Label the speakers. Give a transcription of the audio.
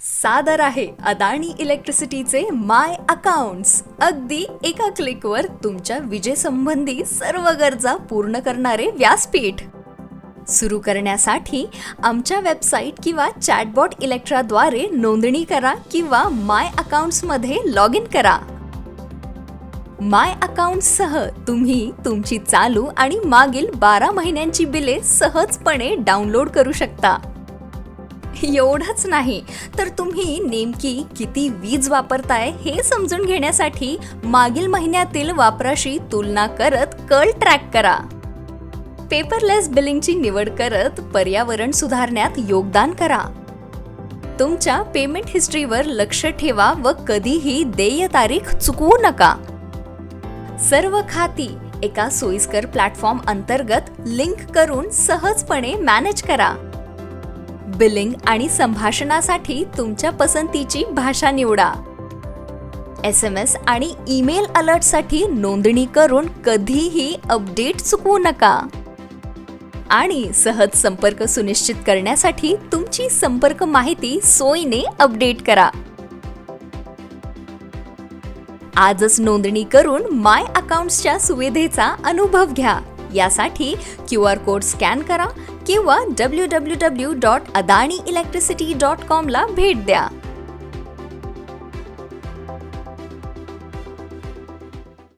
Speaker 1: सादर आहे अदाणी इलेक्ट्रिसिटीचे माय अकाउंट्स. अगदी एका क्लिकवर तुमच्या विजेसंबंधी सर्व गरजा पूर्ण करणारे व्यासपीठ. सुरू करण्यासाठी आमच्या वेबसाईट किंवा चॅटबॉट इलेक्ट्राद्वारे नोंदणी करा किंवा माय अकाउंट्समध्ये लॉग इन करा. माय अकाउंटसह तुम्ही तुमची चालू आणि मागील बारा महिन्यांची बिले सहजपणे डाउनलोड करू शकता. एवढंच नाही. तर तुम्ही नेमकी किती वीज वापरताय हे समजून घेण्यासाठी मागील महिन्यातील वापराशी तुलना करत कल ट्रॅक करा. पेपरलेस बिलिंगची निवड करत पर्यावरण सुधारण्यात योगदान करा. तुमच्या पेमेंट हिस्ट्रीवर लक्ष ठेवा व कधीही देय तारीख चुकवू नका. सर्व खाती एका सोयीस्कर प्लॅटफॉर्म अंतर्गत लिंक करून सहजपणे मॅनेज करा. बिलिंग आणि संभाषणासाठी तुमच्या पसंतीची भाषा निवडा. एस एम एस आणि ईमेल अलर्टसाठी नोंदणी करून कधीही अपडेट चुकवू नका. आणि सहज संपर्क सुनिश्चित करण्यासाठी तुमची संपर्क माहिती सोयीने अपडेट करा. आजच नोंदणी करून माय अकाउंट्सच्या सुविधेचा अनुभव घ्या. यासाठी क्यू आर कोड स्कॅन करा किंवा W W W dot Adani electricity dot कॉमला भेट द्या.